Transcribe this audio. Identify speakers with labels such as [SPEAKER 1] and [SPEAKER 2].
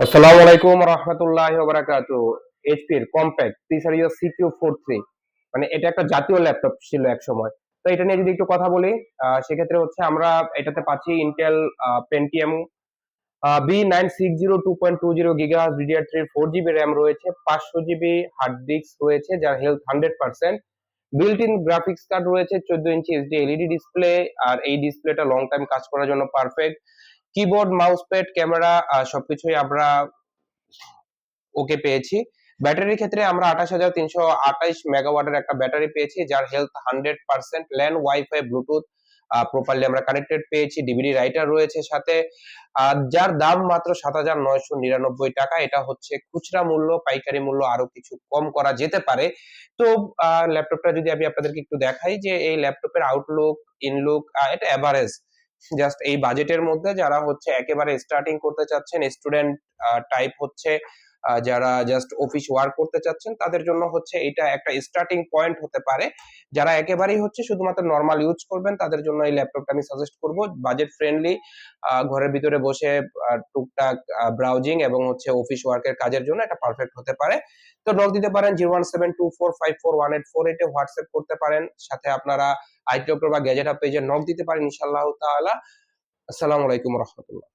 [SPEAKER 1] আসসালামু আলাইকুম রহমতুল্লাহ বারাকাতু এইচপির কম্প্যাক্ট মানে এটা একটা জাতীয় ল্যাপটপ ছিল এক সময় তো এটা নিয়ে যদি একটু কথা বলি সেক্ষেত্রে হচ্ছে আমরা এটাতে পাচ্ছি zero two point two zero three four GB RAM রয়েছে, পাঁচশো জিবি হার্ড ডিস্ক রয়েছে, যার health hundred percent built in graphics card রয়েছে, চোদ্দ ইঞ্চি এইচডি এলইডি ডিসপ্লে আর এই ডিসপ্লেটা লং টাইম কাজ করার জন্য perfect keyboard mouse pad camera সবকিছুই আমরা ওকে পেয়েছি। ব্যাটারির ক্ষেত্রে আমরা আঠাশ হাজার তিনশো আঠাইশ মেগাওয়াটের একটা ব্যাটারি পেয়েছি, যার health hundred percent LAN WiFi Bluetooth properly আমরা কানেক্টেড পেয়েছি ডিভিডি রাইটার রয়েছে সাথে যার দাম মাত্র সাত হাজার নয়শো নিরানব্বই টাকা। এটা হচ্ছে খুচরা মূল্য, পাইকারি মূল্য আরও কিছু কম করা যেতে পারে। তো ল্যাপটপটা যদি আমি আপনাদেরকে একটু দেখাই যে এই ল্যাপটপের আউটলুক ইনলুক এটা এভারেজ জাস্ট এই বাজেটের মধ্যে যারা হচ্ছে একেবারে স্টার্টিং করতে চাচ্ছেন স্টুডেন্ট টাইপ হচ্ছে যারা জাস্ট অফিস ওয়ার্ক করতে চাচ্ছেন, তাদের জন্য হচ্ছে এটা একটা স্টার্টিং পয়েন্ট হতে পারে। যারা একেবারেই হচ্ছে শুধুমাত্র নর্মাল ইউজ করবেন, তাদের জন্য এই ল্যাপটপটা আমি সাজেস্ট করব। বাজেট ফ্রেন্ডলি ঘরের ভিতরে বসে টুকটাক ব্রাউজিং এবং হচ্ছে অফিস ওয়ার্কের কাজের জন্য এটা পারফেক্ট হতে পারে। তো নক দিতে পারেন zero one seven two four five four one eight four এইটে হোয়াটসঅ্যাপ করতে পারেন। সাথে আপনারা আইটি বা গ্যাজেট পেজে নক দিতে পারেন ইনশাআল্লাহ তাআলা। আসসালামু আলাইকুম রহমতুল্লাহ।